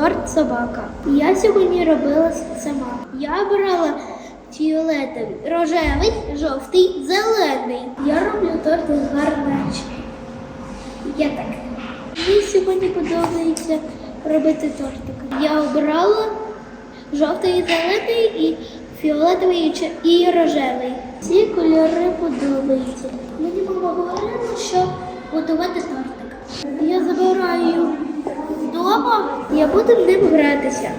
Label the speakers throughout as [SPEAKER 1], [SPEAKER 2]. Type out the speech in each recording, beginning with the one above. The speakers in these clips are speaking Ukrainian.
[SPEAKER 1] торт собака. Я сьогодні робила сама. Я обирала фіолетовий, рожевий, жовтий, зелений. Я роблю торт гарничний. Я так. Мені сьогодні подобається робити тортик. Я обрала жовтий, зелений і фіолетовий і рожевий. Ці кольори подобаються. Мені мама говорила, що готувати тортик. Я забираю вдома, я буду ним гратися.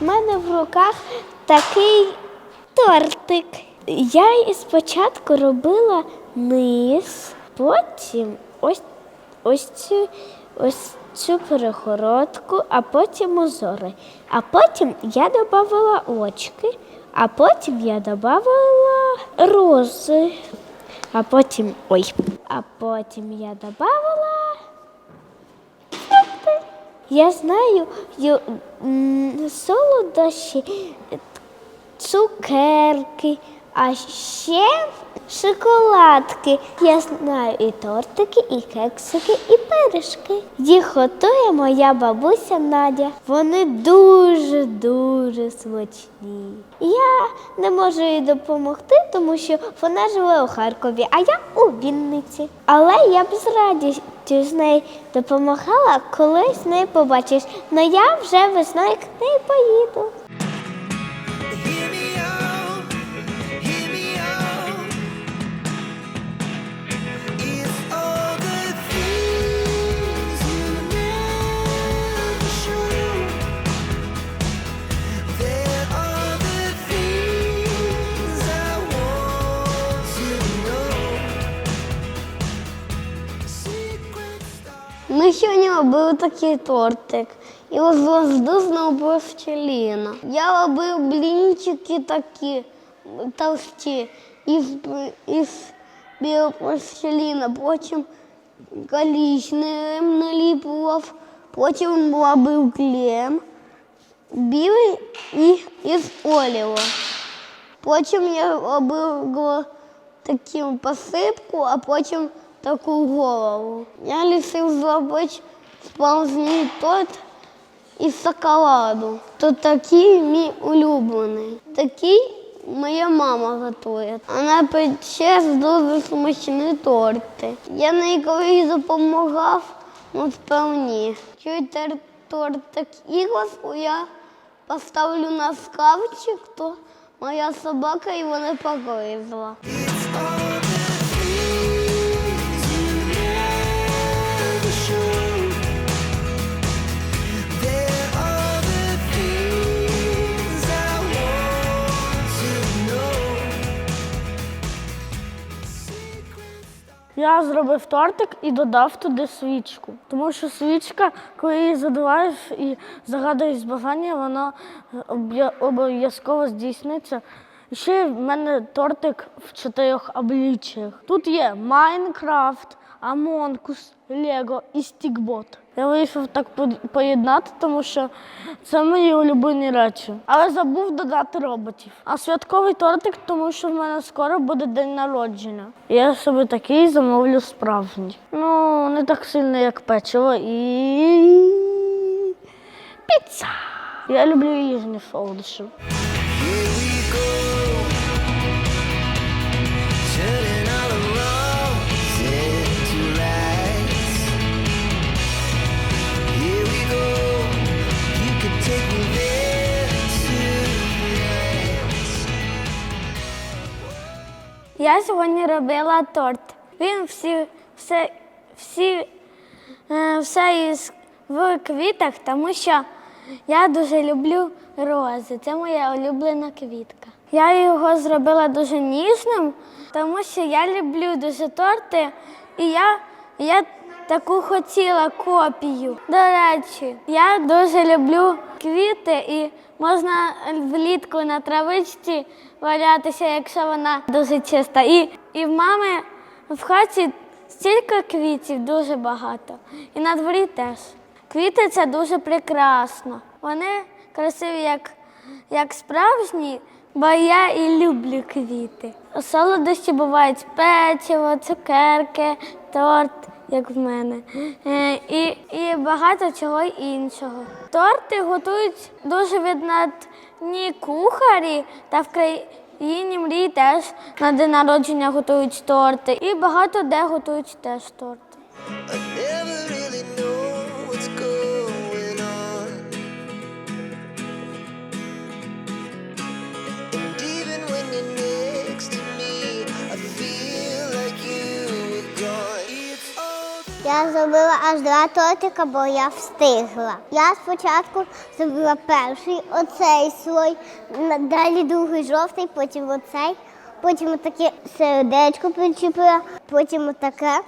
[SPEAKER 2] У мене в руках такий. Я спочатку робила низ, потім ось, ось цю ось цю перегородку, а потім узори. А потім я додавала очки, а потім я додавала рози. А потім. Ой. А потім я додавала я знаю солодощі, цукерки, а ще шоколадки. Я знаю і тортики, і кексики, і пиріжки. Їх готує моя бабуся Надя. Вони дуже-дуже смачні. Я не можу їй допомогти, тому що вона живе у Харкові, а я у Вінниці. Але я б з радістю з нею допомагала, колись з нею побачиш. Но я вже весною к неї поїду. Робили такий тортик. І знову пластиліна. Я робив блінчики такі товсті із, із біопластиліна, потім калічним наліпував, потім робив клем білий і із оліва. Потім я робив таку посипку, а потім таку голову. Я лісив зробити справжній торт із шоколаду. То такий мій улюблений. Такий моя мама готує. Вона пече дуже смачні торти. Я ніколи допомагав, ну справні. Чуєте тортик іграшку я поставлю на скавчик, то моя собака його не погризла.
[SPEAKER 3] Я зробив тортик і додав туди свічку. Тому що свічка, коли її задуваєш і загадуєш бажання, вона обов'язково здійсниться. Ще в мене тортик в чотирьох обличчях. Тут є Майнкрафт, Амонкус, Лего і Стікбот. Я вирішив так поєднати, тому що це мої улюблені речі. Але забув додати роботів. А святковий тортик, тому що в мене скоро буде день народження. Я собі такий замовлю справжній. Ну, не так сильно, як печиво і піца. Я люблю їжні солодощі.
[SPEAKER 2] Я сьогодні робила торт. Він всі, все, всі, е, все із в квітах, тому що я дуже люблю рози. Це моя улюблена квітка. Я його зробила дуже ніжним, тому що я люблю дуже торти, і я, я таку хотіла копію. До речі, я дуже люблю квіти і
[SPEAKER 4] Можна влітку на травичці валятися, якщо вона дуже чиста. І, і в мами в хаті стільки квітів, дуже багато. І на дворі теж. Квіти це дуже прекрасно. Вони красиві, як, як справжні, бо я і люблю квіти. Солодощі бувають печиво, цукерки, торт, як в мене, е, і, і багато чого іншого. Торти готують дуже видатні кухарі, та в країні мрій теж на день народження готують торти. І багато де готують теж торти.
[SPEAKER 5] Я зробила аж два тортика, бо я встигла. Я спочатку зробила перший оцей слой, далі другий жовтий, потім оцей, потім таке сердечко причепила, потім отаке.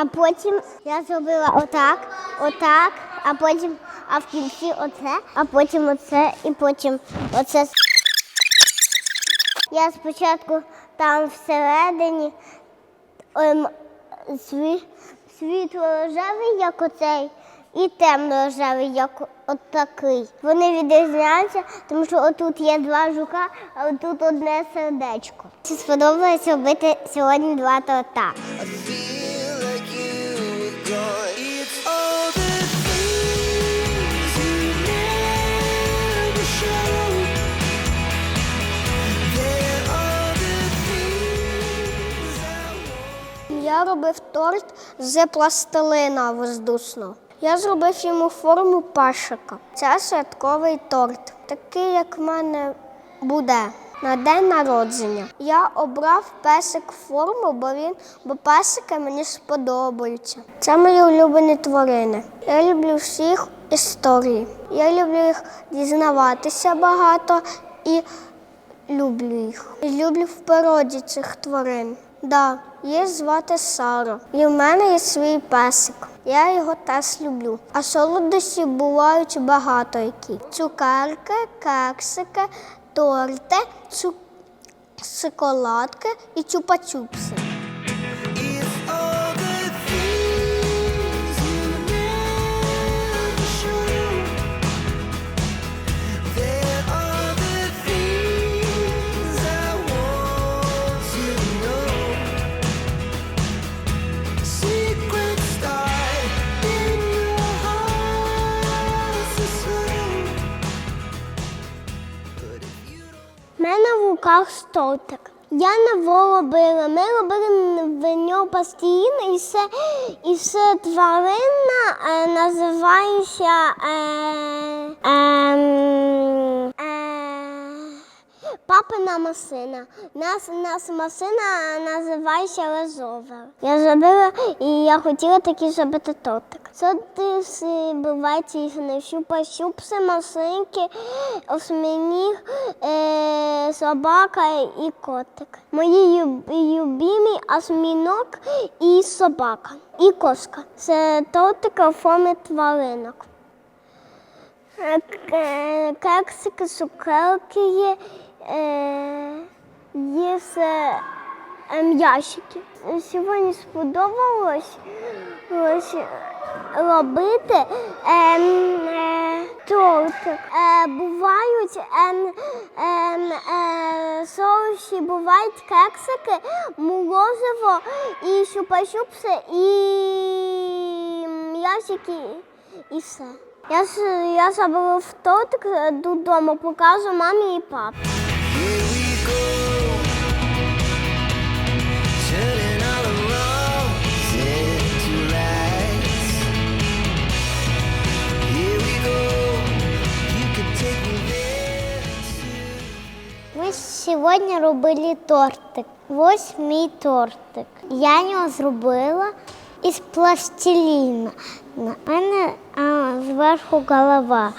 [SPEAKER 5] А потім я зробила отак, отак, а потім, а в кінці оце, а потім оце і потім оце. Я спочатку там всередині ем, сві, світло-рожевий, як оцей, і темно-рожевий, як отакий. Вони відрізняються, тому що отут є два жука, а отут одне сердечко. Чи сподобалось робити сьогодні два торта?
[SPEAKER 2] I want.
[SPEAKER 5] Я робив торт з пластилина воздушного. Я зробив йому форму пашика. Це святковий торт, такий, як в мене буде на день народження. Я обрав песик форму, бо він, бо песики мені сподобаються. Це мої улюблені тварини. Я люблю всіх історії. Я люблю їх дізнаватися багато і люблю їх. І люблю в природі цих тварин. Да, її звати Сара. І в мене є свій песик. Я його теж люблю. А солодощі бувають багато які. Цукерки, кексики, торти, цу... шоколадки і чупа-чупси. У мене в руках столтик. Я не робила. Ми робили в нього постійно і все, і все тварина е, називається е, е, е, папина масина. Нас, нас масина називається Лезовер. Я зробила і я хотіла такий зробити тортик. Всі бувають різні щупа-щупси, масинки, осьминіг, е, собака і котик. Мої любимі осьміног і собака, і кошка. Це тортика в формі тваринок. Е, е, Кексики, цукерки є, все е, м'ящики. Сьогодні сподобалось ось, робити ем, е, тортик. Е, бувають ем, ем, соусі, бувають кексики, морозиво і щупа-щупси, і м'ясики, і все. Я, я забрав тортик додому, покажу мамі і папі. Ми сьогодні робили тортик. Ось мій тортик. Я його зробила із пластиліна. На мене а, зверху голова.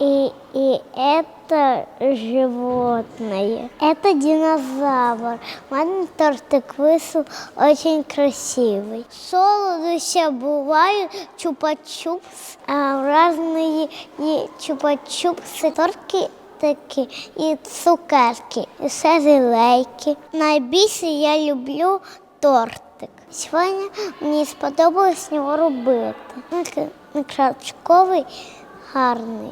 [SPEAKER 5] И, и это животное. Это динозавр. У мене тортик вийшов очень красивий. Солодощі бувають чупа-чупс, а різні є чупа-чупси, тортки такі і цукерки, і все зелейки. Найбільше я люблю тортик. Сьогодні мені сподобалось його робити. Він крачковий, гарний.